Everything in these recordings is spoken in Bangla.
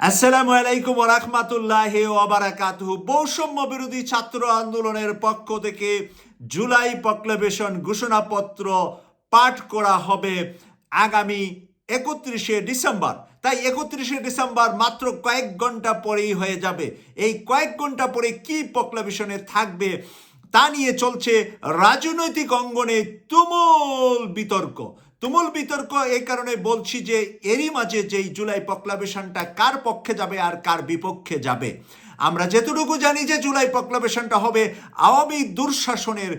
আসসালামু আলাইকুম রাহমাতুল্লাহ ওবারাকাতুহু বৈষম্য বিরোধী ছাত্র আন্দোলনের পক্ষ থেকে জুলাই প্রক্লেবেশন ঘোষণাপত্র পাঠ করা হবে আগামী একত্রিশে ডিসেম্বর। তাই একত্রিশে ডিসেম্বর মাত্র কয়েক ঘণ্টা পরেই হয়ে যাবে। এই কয়েক ঘণ্টা পরে কি প্রক্লেবেশনে থাকবে তা নিয়ে চলছে রাজনৈতিক অঙ্গনে তুমুল বিতর্ক। তুমুল বিতর্ক এই কারণে বলছি যে এরই মাঝে যেই জুলাই প্রক্লাবেশনটা কার পক্ষে যাবে আর কার বিপক্ষে যাবে? আমরা যেতটুকু জানি যে জুলাই প্রক্লাবেশনটা হবে আওয়ামী দুঃশাসনের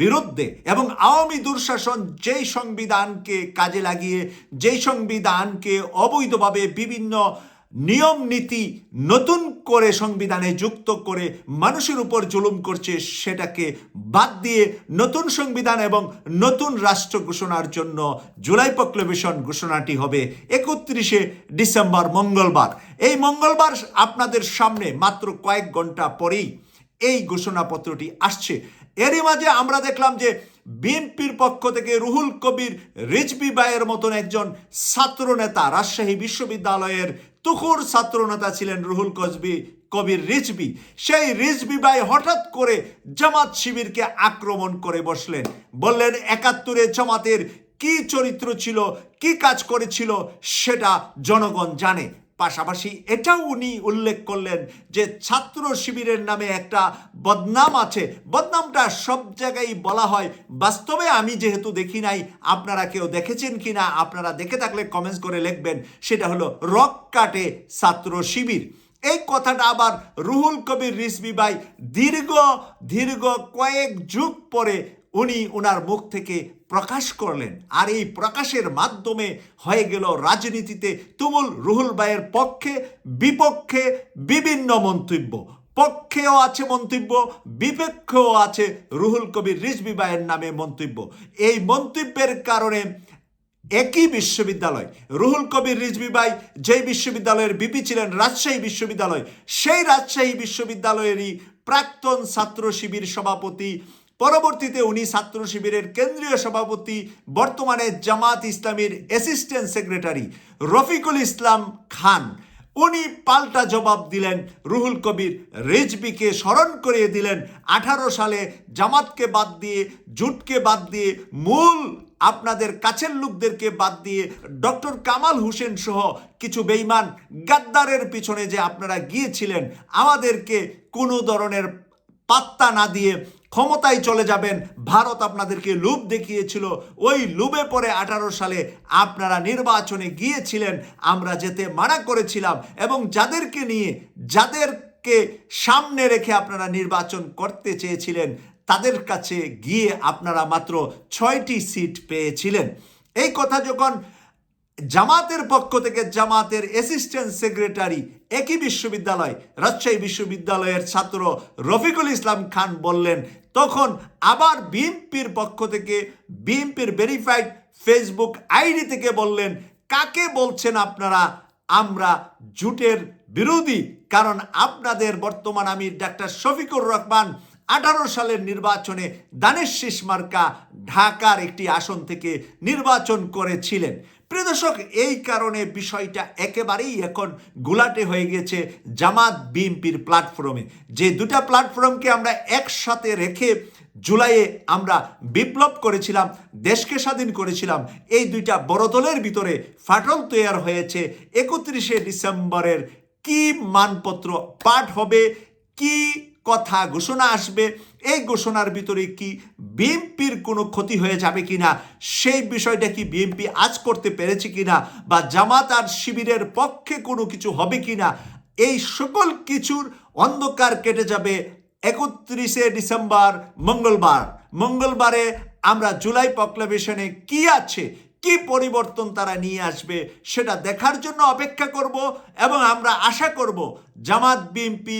বিরুদ্ধে এবং আওয়ামী দুঃশাসন যেই সংবিধানকে কাজে লাগিয়ে, যেই সংবিধানকে অবৈধভাবে বিভিন্ন নিয়ম নীতি নতুন করে সংবিধানে যুক্ত করে মানুষের উপর জুলুম করছে, সেটাকে বাদ দিয়ে নতুন সংবিধান এবং নতুন রাষ্ট্র ঘোষণার জন্য জুলাই প্রক্লেবেশন ঘোষণাটি হবে একত্রিশে ডিসেম্বর, মঙ্গলবার। এই মঙ্গলবার আপনাদের সামনে মাত্র কয়েক ঘণ্টা পরেই এই ঘোষণাপত্রটি আসছে। এরই মাঝে আমরা দেখলাম যে বিএনপির পক্ষ থেকে রুহুল কবির রিজবি বায়ের মতন একজন ছাত্র নেতা রাজশাহী বিশ্ববিদ্যালয়ের তুখুর ছাত্রনেতা ছিলেন রুহুল কসবি, কবির রিজবি। সেই রিজবি ভাই হঠাৎ করে জামাত শিবিরকে আক্রমণ করে বসলেন। বললেন, একাত্তরে জামাতের কি চরিত্র ছিল, কি কাজ করেছিল, সেটা জনগণ জানে। পাশাপাশি এটাও উনি উল্লেখ করলেন যে ছাত্র শিবিরের নামে একটা বদনাম আছে। বদনামটা সব জায়গায় বলা হয়। বাস্তবে আমি যেহেতু দেখি নাই, আপনারা কেউ দেখেছেন কি না আপনারা দেখে থাকলে কমেন্টস করে লিখবেন। সেটা হলো, রক কাটে ছাত্র শিবির। এই কথাটা আবার রুহুল কবির রিসবি ভাই দীর্ঘ দীর্ঘ কয়েক যুগ পরে উনি ওনার মুখ থেকে প্রকাশ করলেন। আর এই প্রকাশের মাধ্যমে হয়ে গেল রাজনীতিতে তুমুল রুহুল ভাইয়ের পক্ষে, বিপক্ষে বিভিন্ন মন্তব্য। পক্ষেও আছে মন্তব্য, বিপক্ষেও আছে রুহুল কবির রিজবি ভাইয়ের নামে মন্তব্য। এই মন্তব্যের কারণে একই বিশ্ববিদ্যালয়, রুহুল কবির রিজবি ভাই যেই বিশ্ববিদ্যালয়ের বিপি ছিলেন, রাজশাহী বিশ্ববিদ্যালয়, সেই রাজশাহী বিশ্ববিদ্যালয়েরই প্রাক্তন ছাত্র শিবির সভাপতি পরবর্তীতে উনি ছাত্র শিবিরের কেন্দ্রীয় সভাপতি, বর্তমানে জামাত ইসলামীর অ্যাসিস্ট্যান্ট সেক্রেটারি রফিকুল ইসলাম খান। উনি পাল্টা জবাব দিলেন, রুহুল কবির রেজবিকে স্মরণ করিয়ে দিলেন, আঠারো সালে জামাতকে বাদ দিয়ে, জুটকে বাদ দিয়ে, মূল আপনাদের কাছের লোকদেরকে বাদ দিয়ে, ডক্টর কামাল হোসেন সহ কিছু বেইমান গাদ্দারের পিছনে যে আপনারা গিয়েছিলেন, আমাদেরকে কোনো ধরনের পাত্তা না দিয়ে ক্ষমতায় চলে যাবেন। ভারত আপনাদেরকে লুপ দেখিয়েছিল। ওই লুবে পরে আঠারো সালে আপনারা নির্বাচনে গিয়েছিলেন। আমরা যেতে মানা করেছিলাম এবং যাদেরকে নিয়ে, যাদেরকে সামনে রেখে আপনারা নির্বাচন করতে চেয়েছিলেন, তাদের কাছে গিয়ে আপনারা মাত্র ছয়টি সিট পেয়েছিলেন। এই কথা যখন জামাতের পক্ষ থেকে জামাতের অ্যাসিস্ট্যান্ট সেক্রেটারি একই বিশ্ববিদ্যালয়, রাজশাহী বিশ্ববিদ্যালয়ের ছাত্র রফিকুল ইসলাম খান বললেন, তখন আবার বিএনপির পক্ষ থেকে বিএনপির ভেরিফাইড ফেসবুক আইডি থেকে বললেন, কাকে বলছেন আপনারা? আমরা জুটের বিরোধী। কারণ আপনাদের বর্তমান আমি ডাক্তার শফিকুর রহমান, আঠারো সালের নির্বাচনে দানেশ শীষ মার্কা ঢাকার একটি আসন থেকে নির্বাচন করেছিলেন। প্রিয় দর্শক, এই কারণে বিষয়টা একেবারেই এখন গুলাটে হয়ে গেছে জামাত বিএনপির প্ল্যাটফর্মে যে দুটা প্ল্যাটফর্মকে আমরা একসাথে রেখে জুলাইয়ে আমরা বিপ্লব করেছিলাম, দেশকে স্বাধীন করেছিলাম, এই দুইটা বড় দলের ভিতরে ফাটল তৈরি হয়েছে। একত্রিশে ডিসেম্বরের কি মানপত্র পাঠ হবে, কি কথা, ঘোষণা আসবে। এই ঘোষণার ভিতরে কি বিএনপির কোনো ক্ষতি হয়ে যাবে কি না সেই বিষয়টা কি বিএনপি আজ করতে পেরেছে কিনা বা জামাত আর শিবিরের পক্ষে কোনো কিছু হবে কিনা, এই সকল কিছুর অন্ধকার কেটে যাবে একত্রিশে ডিসেম্বর, মঙ্গলবার। মঙ্গলবারে আমরা জুলাই প্রক্লেবেশনে কি আছে, কি পরিবর্তন তারা নিয়ে আসবে, সেটা দেখার জন্য অপেক্ষা করব এবং আমরা আশা করব জামাত, বিএনপি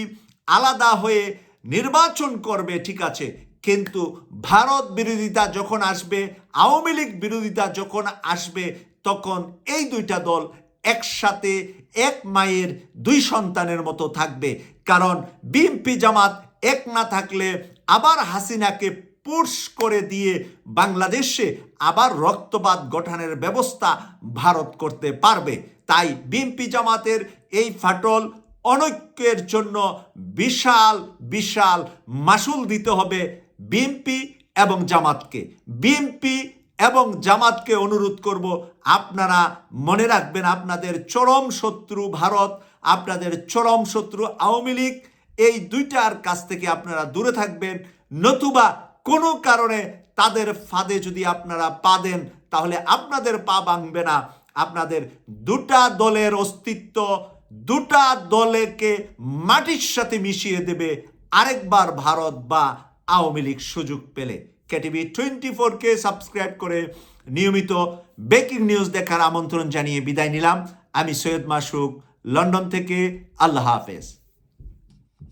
আলাদা হয়ে নির্বাচন করবে, ঠিক আছে। কিন্তু ভারত বিরোধিতা যখন আসবে, আওয়ামী লীগ বিরোধিতা যখন আসবে, তখন এই দুইটা দল একসাথে এক মায়ের দুই সন্তানের মতো থাকবে। কারণ বিএনপি জামাত এক না থাকলে আবার হাসিনাকে পুশ করে দিয়ে বাংলাদেশে আবার রক্তপাত গঠনের ব্যবস্থা ভারত করতে পারবে। তাই বিএনপি জামাতের এই ফাটল অনৈক্যের জন্য বিশাল বিশাল মাসুল দিতে হবে বিএনপি এবং জামাতকে। বিএনপি এবং জামাতকে অনুরোধ করব, আপনারা মনে রাখবেন আপনাদের চরম শত্রু ভারত, আপনাদের চরম শত্রু আওয়ামী লীগ, এই দুইটার কাছ থেকে আপনারা দূরে থাকবেন। নতুবা কোনো কারণে তাদের ফাঁদে যদি আপনারা পা দেন, তাহলে আপনাদের পা ভাঙবে না। আপনাদের দুটা দলের অস্তিত্ব দুটা দলেকে মাটির সাথে মিশিয়ে দেবে আরেকবার ভারত বা আওয়ামী লীগ সুযোগ পেলে। কেটিভি টোয়েন্টি ফোরকে সাবস্ক্রাইব করে নিয়মিত ব্রেকিং নিউজ দেখার আমন্ত্রণ জানিয়ে বিদায় নিলাম। আমি সৈয়দ মাসুক, লন্ডন থেকে। আল্লাহ হাফেজ।